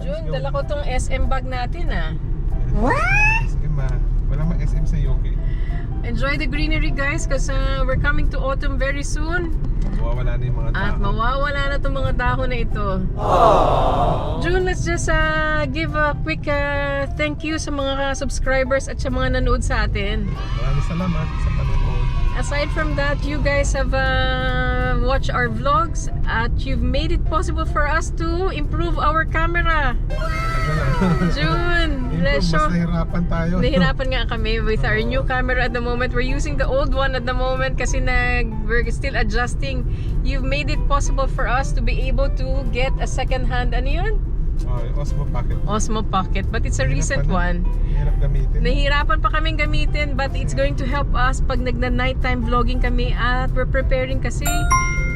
June, dala ko tong SM bag natin ah. SM ah. Walang mga SM sa UK. Enjoy the greenery guys kasi we're coming to autumn very soon. Mawawala na yung mga At tao. mawawala na itong mga dahon na ito. June, let's just uh, give a quick uh, thank you sa mga subscribers at sa mga nanood sa atin. Maraming salamat sa panonood. Aside from that, you guys have uh, watched our vlogs at you've made it possible for us to improve our camera. June, mas show. nahirapan tayo. Nahirapan nga kami with our new camera at the moment. We're using the old one at the moment kasi nag, we're still adjusting. You've made it possible for us to be able to get a second hand, ano yun? Oh, Osmo Pocket. Osmo Pocket. But it's a Hirap recent na. one. Hirap gamitin. Nahihirapan pa kaming gamitin but it's going to help us pag nagna-nighttime vlogging kami at we're preparing kasi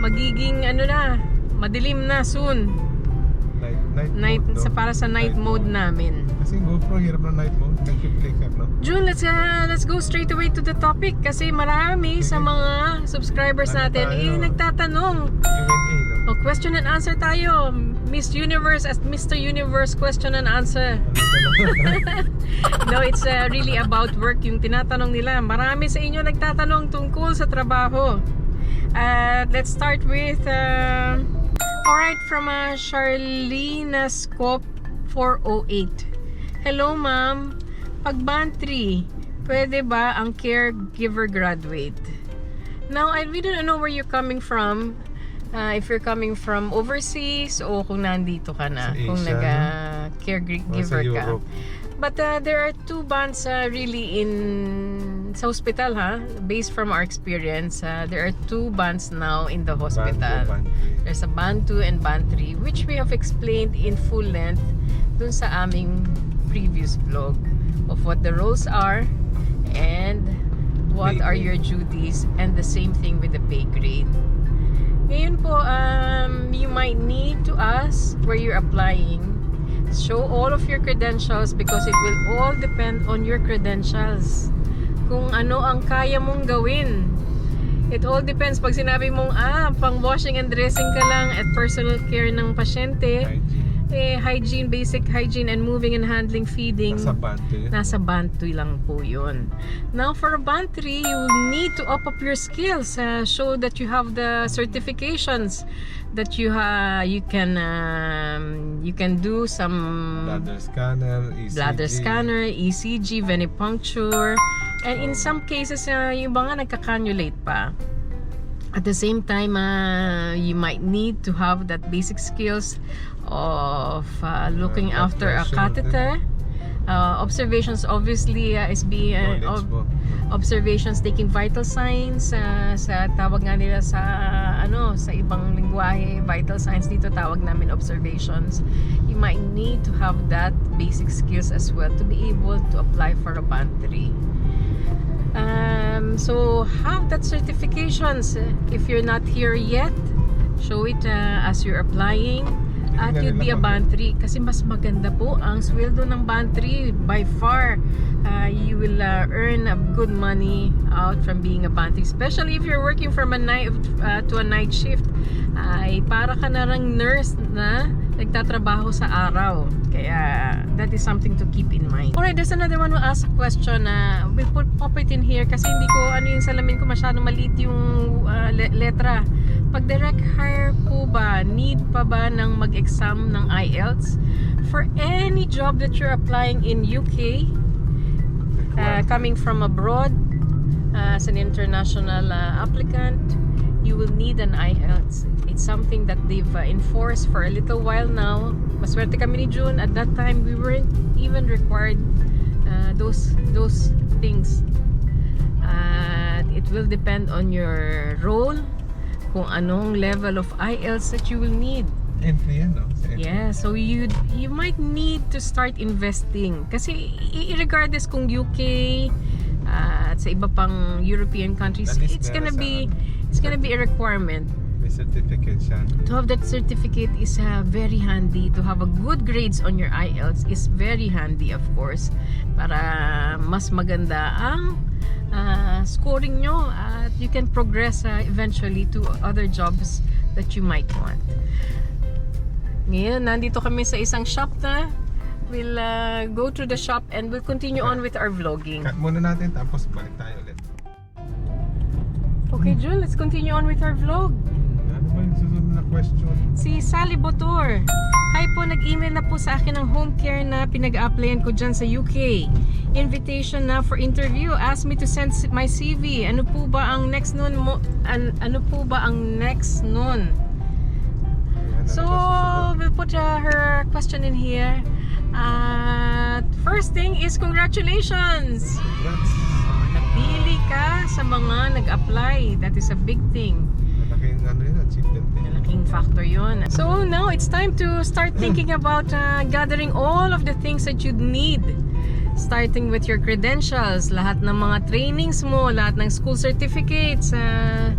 magiging ano na, madilim na soon. Night, night, Night, mode, no? sa para sa night mode namin. Kasi GoPro, hirap na night mode. Nag-flicker, no? June, let's uh, let's go straight away to the topic kasi marami sa mga subscribers Ano natin tayo? eh nagtatanong. Q&A, no? O question and answer tayo. Miss Universe as Mr. Universe question and answer. No, it's uh, really about work yung tinatanong nila. Marami sa inyo nagtatanong tungkol sa trabaho. At let's start with uh, alright from uh, Charlene Scope 408. Hello ma'am, pag bantry, pwede ba ang caregiver graduate? Now, I really don't know where you're coming from. Uh, if you're coming from overseas o kung nandito ka na, kung Asia, nag-caregiver Or sa ka. Europe. But uh, there are two bands uh, really in sa hospital ha? Based from our experience uh, there are two bands now in the hospital Band two, band there's a band 2 and band 3 which we have explained in full length dun sa aming previous vlog of what the roles are and what are your duties and the same thing with the pay grade. Ngayon po um, you might need to ask where you're applying. Show all of your credentials because it will all depend on your credentials kung ano ang kaya mong gawin It all depends. Pag sinabi mong, ah, pang washing and dressing ka lang at personal care ng pasyente, Hygiene. eh, hygiene, basic hygiene and moving and handling feeding, Nasa band two. nasa band 2 lang po yun. Now, for a band 3, you need to up up your skills. uh, show that you have the certifications that you ha you can um, you can do some Bladder scanner, ECG. bladder scanner, ECG, venipuncture, and in some cases, uh, yung mga nagka-cannulate pa. At the same time, uh, you might need to have that basic skills of uh, looking blood after a catheter. Uh, observations obviously uh, is be uh, ob- observations taking vital signs uh, sa tawag nga nila sa ano sa ibang lingwahe vital signs dito tawag namin observations you might need to have that basic skills as well to be able to apply for a band 3 um, so have that certifications. If you're not here yet show it uh, as you're applying. At you'd be a 3 kasi mas maganda po ang sweldo ng band 3 by far uh, you will uh, earn a good money out from being a band 3 especially if you're working from a night uh, to a night shift. Ay para ka na nurse na nagtatrabaho sa araw. Kaya that is something to keep in mind. Alright there's another one who asked a question na we'll put, pop it in here kasi hindi ko ano yung salamin ko masyadong maliit yung uh, le- letra. Pag direct hire po ba, need pa ba ng mag-exam ng IELTS? For any job that you're applying in UK, uh, coming from abroad, uh, as an international uh, applicant, you will need an IELTS. It's something that they've uh, enforced for a little while now. Maswerte kami ni June. At that time, we weren't even required uh, those those things. Uh, it will depend on your role, kung anong level of IELTS that you will need. Entry yan, no? Entry. Yeah, so you you might need to start investing kasi regardless kung UK uh, at sa iba pang European countries, least it's gonna meron sa- be it's gonna be a requirement. May certificate siya. To have that certificate is uh, very handy. To have a good grades on your IELTS is very handy, of course, para mas maganda ang uh, scoring nyo at you can progress uh, eventually to other jobs that you might want. Ngayon, nandito kami sa isang shop na. We'll uh, go to the shop and we'll continue on with our vlogging. Cut muna natin tapos balik tayo ulit. Okay, Jun, let's continue on with our vlog. Ano ba yung susunod na question? Si Sally Botor. Hi po, nag-email na po sa akin ng home care na pinag-applyan ko dyan sa UK. Invitation na for interview. Ask me to send my CV. Ano po ba ang next nun mo? An- ano po ba ang next nun? Ano So, we'll put uh, her question in here. Uh, first thing is congratulations! Congrats! Napili ka sa mga nag-apply. That is a big thing. Malaking ano yun, achievement din. Malaking factor yun. So now it's time to start thinking about uh, gathering all of the things that you'd need. Starting with your credentials, lahat ng mga trainings mo, lahat ng school certificates, uh,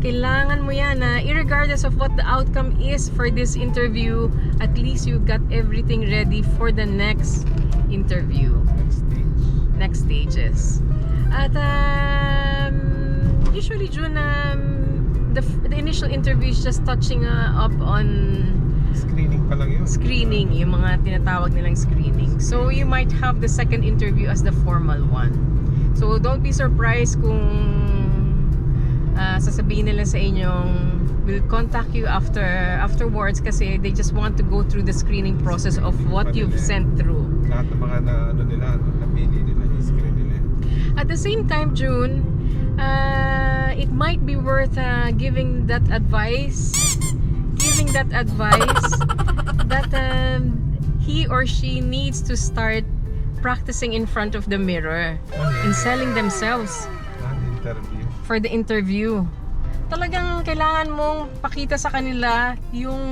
kailangan mo yan na irregardless of what the outcome is for this interview, at least you got everything ready for the next interview Next stage. next stages. At um, usually June, um, the, the initial interview is just touching uh, up on Screening pa lang yun. screening, yung mga tinatawag nilang screening. So you might have the second interview as the formal one. So don't be surprised kung uh, sasabihin nila sa inyong will contact you after afterwards kasi they just want to go through the screening process of what you've sent through. Lahat ng mga na, ano nila, ano, napili nila, i-screen nila. At the same time, June, uh, it might be worth uh, giving that advice, giving that advice that um, he or she needs to start practicing in front of the mirror in selling themselves Lahat interview. For the interview. Talagang kailangan mong pakita sa kanila yung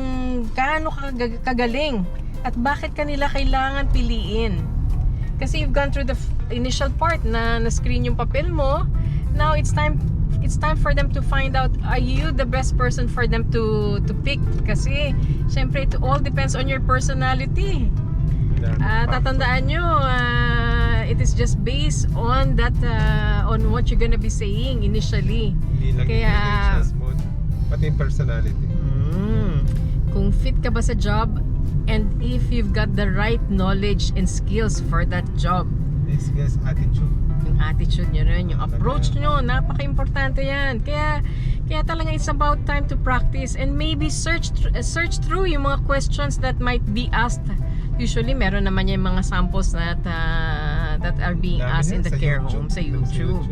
gaano ka kag- kagaling at bakit kanila kailangan piliin. Kasi you've gone through the initial part na na-screen yung papel mo. Now it's time it's time for them to find out are you the best person for them to to pick kasi syempre it all depends on your personality. Ah, factor. tatandaan nyo, ah, it is just based on that, ah, on what you're gonna be saying initially. Hindi lang Kaya- yung credentials mo, pati yung personality. Mm. Kung fit ka ba sa job, and if you've got the right knowledge and skills for that job. This guy's attitude. Yung attitude nyo rin, yung approach nyo, napaka-importante yan. Kaya, kaya talaga it's about time to practice and maybe search uh, search through yung mga questions that might be asked. Usually, meron naman yung mga samples that uh, that are being Dami asked in the care YouTube. home sa Sa YouTube.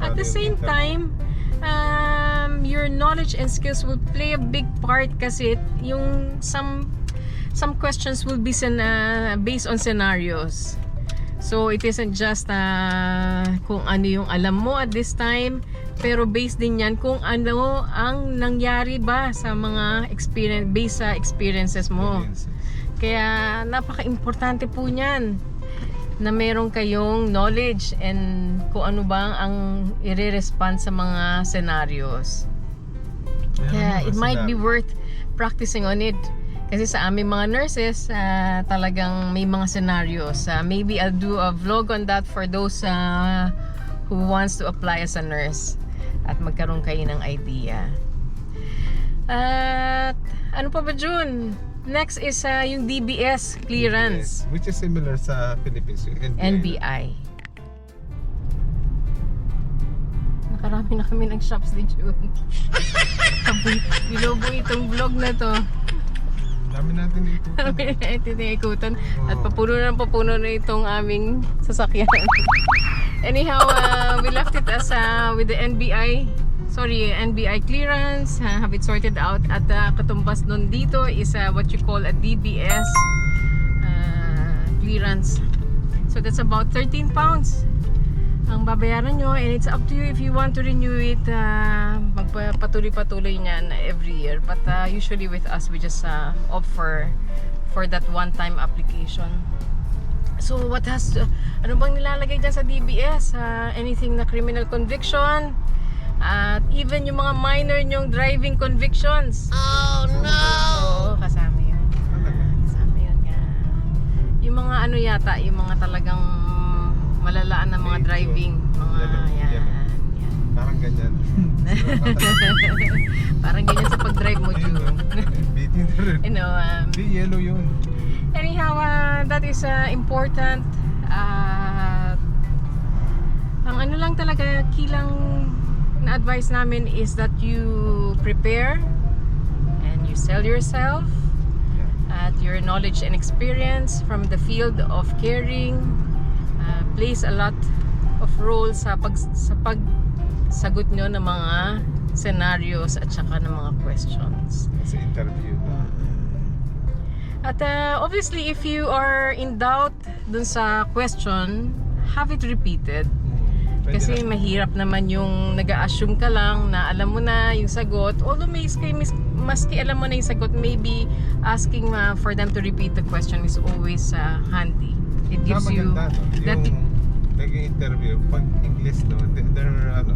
At the same time, um, your knowledge and skills will play a big part kasi yung some some questions will be sen- uh, based on scenarios. So it isn't just uh, kung ano yung alam mo at this time, pero based din yan kung ano ang nangyari ba sa mga experience based sa experiences mo. Experiences. Kaya napaka-importante po niyan na meron kayong knowledge and kung ano ba ang i-respond sa mga scenarios. Meron Kaya it might be worth practicing on it. Kasi sa aming mga nurses, ah, talagang may mga scenarios. Ah, maybe I'll do a vlog on that for those ah, who wants to apply as a nurse at magkaroon kayo ng idea. At ano pa ba June? Next is ah, yung DBS clearance. Yes, which is similar sa Philippines, yung NBI. NBI. Nakarami na kami ng shops ni June. Bilobo itong vlog na to. Dami natin dito. Kami na itinaikutan at papuno na papuno na itong aming sasakyan. Anyhow, uh, we left it as uh, with the NBI sorry, NBI clearance, uh, have it sorted out at uh, katumbas nun dito is uh, what you call a DBS uh, clearance. So that's about 13 pounds ang babayaran nyo and it's up to you if you want to renew it uh, magpatuloy-patuloy niyan every year. But uh, usually with us we just uh, opt for that one-time application. So what has ano bang nilalagay dyan sa DBS Uh, anything na criminal conviction at even yung mga minor nyong driving convictions oh no oo kasama yun Talaga. kasama yun nga yung mga ano yata yung mga talagang malalaan na mga driving mga yan, yan. Parang ganyan. Parang ganyan sa pag-drive mo, June. you know, um, Hindi, yellow yun. anyhow, uh, that is uh, important. Uh, ang ano lang talaga, kilang na-advise namin is that you prepare and you sell yourself at your knowledge and experience from the field of caring uh, plays a lot of role sa pag sa pagsagot nyo ng mga scenarios at saka ng mga questions. Sa interview. No? At uh, obviously if you are in doubt dun sa question, have it repeated. Pwede Kasi na. mahirap naman yung nag assume ka lang na alam mo na yung sagot. Although maski, mis- maski alam mo na yung sagot, maybe asking uh, for them to repeat the question is always uh, handy. It gives Saka you no? that Yung nag-interview, pag English, no? they- They're, ano,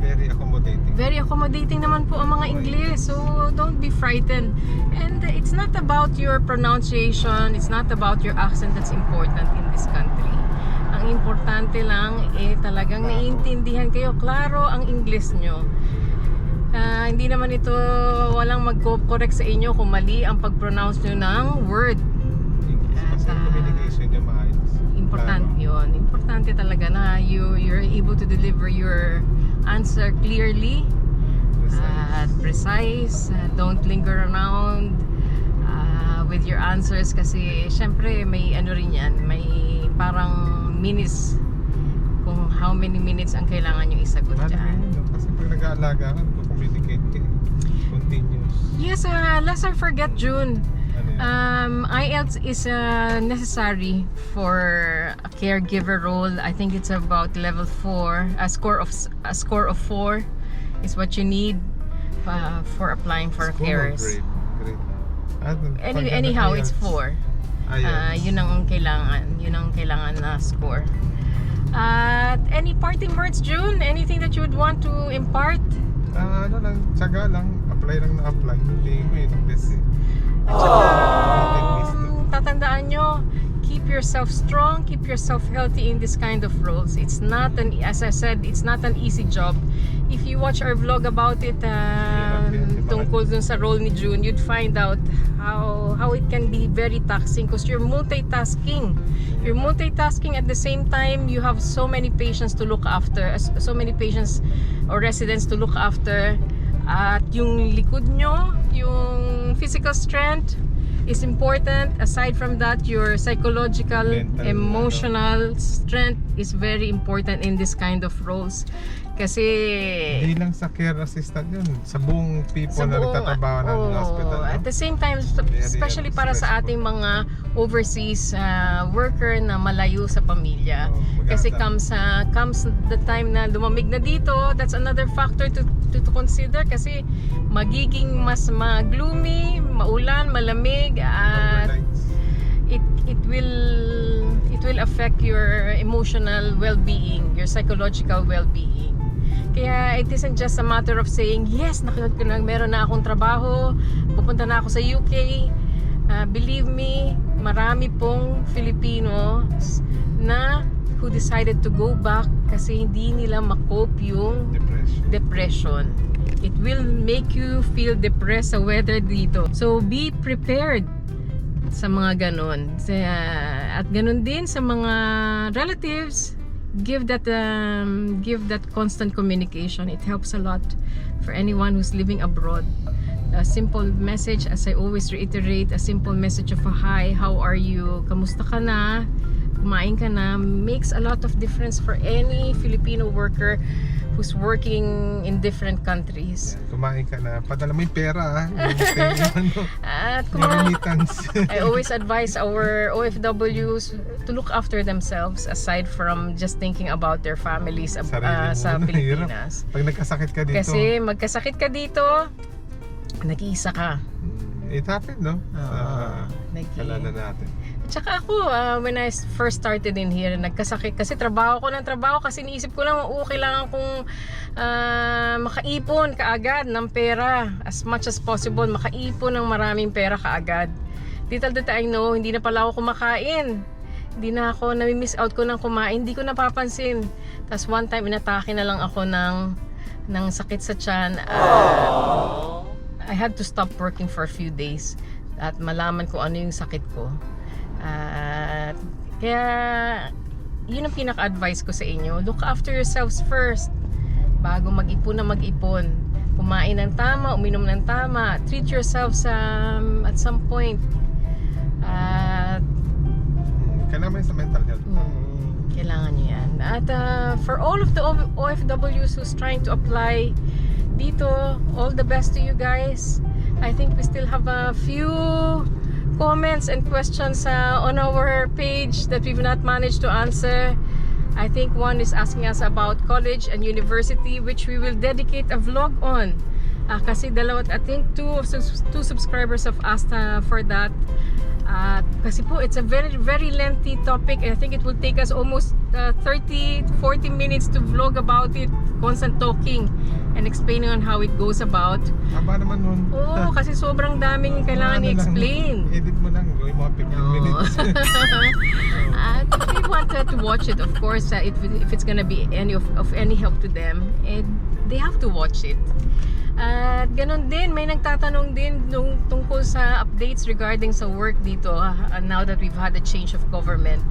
very accommodating. very accommodating naman po ang mga Ingles. So don't be frightened. And it's not about your pronunciation, it's not about your accent that's important in this country. Ang importante lang eh talagang naiintindihan kayo. Klaro ang English nyo. Ah, hindi naman ito walang mag-correct sa inyo kung mali ang pag-pronounce nyo ng word. English. Ah, communication niya maayos. Yun. Importante talaga na you, you're able to deliver your answer clearly at precise. Uh, don't linger around uh, with your answers kasi syempre may ano rin yan, may parang minutes kung how many minutes ang kailangan yung isagot Mahalaga dyan. yun? Kasi pag nag-aalaga ka, communicate ka. eh. Continuous. Yes, uh, lest I forget June. Um, IELTS is uh, necessary for a caregiver role. I think it's about level 4. A score of a score of 4 is what you need uh, for applying for School or carers. grade? Grade. Ah, Any, pag- anyhow, it's IELTS. 4. IELTS. Ah, yun ang kailangan. Yun ang kailangan na score. At any parting words, June? Anything that you would want to impart? Ah, ano lang, tsaga lang. Apply lang na apply. Hindi mo yun ang best eh. At saka, no? tatandaan nyo, keep yourself strong, keep yourself healthy in this kind of roles. It's not an, as I said, it's not an easy job. If you watch our vlog about it, uh, tungkol dun sa role ni June, you'd find out how how it can be very taxing because you're multitasking. You're multitasking at the same time, you have so many patients to look after, so many patients or residents to look after. At yung likod nyo, yung physical strength is important. Aside from that, your psychological, Mental, emotional strength is very important in this kind of roles. Kasi Hindi lang sa care assistant yun. Sa buong people sa na nagtatrabaho ng Oo. hospital. No? At the same time, especially para sa ating mga overseas uh, worker na malayo sa pamilya. Oo, Kasi comes uh, comes the time na lumamig na dito, that's another factor to, to, to consider kasi magiging mas ma-gloomy, maulan, malamig at it it will it will affect your emotional well-being, your psychological well-being. Kaya it isn't just a matter of saying, yes, nakikot ko na, meron na akong trabaho, pupunta na ako sa UK. Uh, believe me, marami pong Filipinos na who decided to go back kasi hindi nila makope yung Depression. depression. It will make you feel depressed sa weather dito. So be prepared sa mga ganon. Sa, at ganon din sa mga relatives, give that um, give that constant communication. It helps a lot for anyone who's living abroad. A simple message, as I always reiterate, a simple message of a hi, how are you, kamusta ka na, kumain ka na, makes a lot of difference for any Filipino worker who's working in different countries. Yan, Kumain ka na. Padala mo yung pera ah. Ano, At remittance. I always advise our OFWs to look after themselves aside from just thinking about their families Sarili ah, sa hirap. Pilipinas. Pag nagkasakit ka dito, Kasi magkasakit ka dito, nag-iisa ka. it happened, no? Ah, Sa nag- kalala natin. Tsaka ako, ah, when I first started in here, nagkasakit kasi trabaho ko ng trabaho kasi niisip ko lang, oo, kailangan kong ah, makaipon kaagad ng pera. As much as possible, makaipon ng maraming pera kaagad. Little did I know, hindi na pala ako kumakain. Hindi na ako, nami-miss out ko ng kumain. Hindi ko napapansin Tapos one time, inatake na lang ako ng, ng sakit sa tiyan. Ah, I had to stop working for a few days at malaman ko ano yung sakit ko. At kaya, yun ang pinaka-advice ko sa inyo. Look after yourselves first bago mag-ipon na mag-ipon. Kumain ng tama, uminom ng tama, treat yourselves um, at some point. At Kailangan sa mental health. mm, kailangan nyo yan. At uh, for all of the OFWs who's trying to apply dito, all the best to you guys. I think we still have a few comments and questions uh, on our page that we've not managed to answer. I think one is asking us about college and university, which we will dedicate a vlog on. Ah, kasi dalawa, I think two, of two subscribers have asked uh, for that. At kasi po, it's a very, very lengthy topic. and I think it will take us almost uh, 30, 40 minutes to vlog about it. Constant talking and explaining on how it goes about. Haba naman nun. Oo, kasi sobrang daming kailangan Ano lang, i-explain. Edit mo lang, gawin mo 15 Oo. minutes. At if you wanted to watch it, of course, uh, if, if it's gonna be any of, of any help to them, eh, they have to watch it. At ganun din, may nagtatanong din nung, tungkol sa updates regarding sa work dito uh, now that we've had a change of government.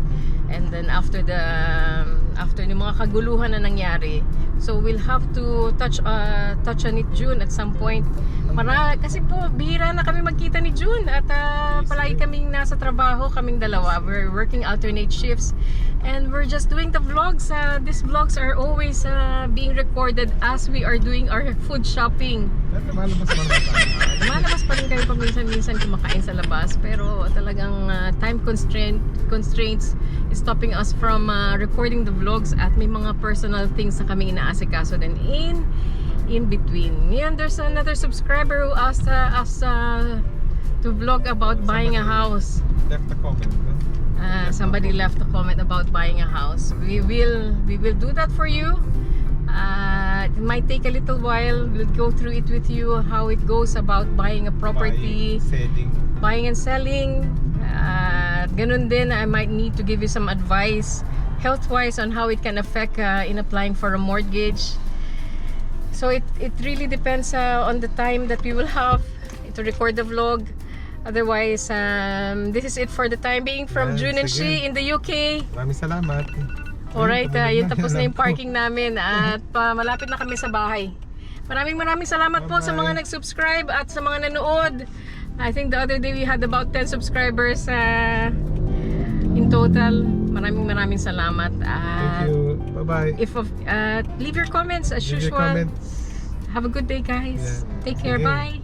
And then after the um, after yung mga kaguluhan na nangyari. So we'll have to touch uh, touch on it June at some point. Mara, kasi po bihira na kami magkita ni June at uh, palagi kaming nasa trabaho, kaming dalawa. We're working alternate shifts and we're just doing the vlogs. Uh, these vlogs are always uh, being recorded as we are doing our food shopping. Lumalabas man lang tayo. Lumalabas pa rin kami paminsan-minsan kumakain sa labas pero talagang uh, time constraint constraints is stopping us from uh, recording the vlogs at may mga personal things na kami inaasikaso din in in between. Ngayon, there's another subscriber who asked uh, us uh, to vlog about buying a house. Left a comment? Uh, somebody left a comment about buying a house. We will we will do that for you. Uh, it might take a little while. We'll go through it with you how it goes about buying a property, Buying, buying and selling. Uh, ganun din, I might need to give you some advice health-wise on how it can affect uh, in applying for a mortgage. So it, it really depends uh, on the time that we will have to record the vlog. Otherwise, um, this is it for the time being from June and. She in the UK. Maraming salamat. Alright, uh, Ayun, yun tapos na yung parking namin at pa, malapit na kami sa bahay. Maraming maraming salamat po sa mga Bye-bye. nag-subscribe at sa mga nanood. I think the other day we had about 10 subscribers uh, in total. Maraming maraming salamat. Thank At you. Bye-bye. if of, uh, leave your comments as Leave your usual. comments. Have a good day guys. Yeah. Take care. Sige. Bye.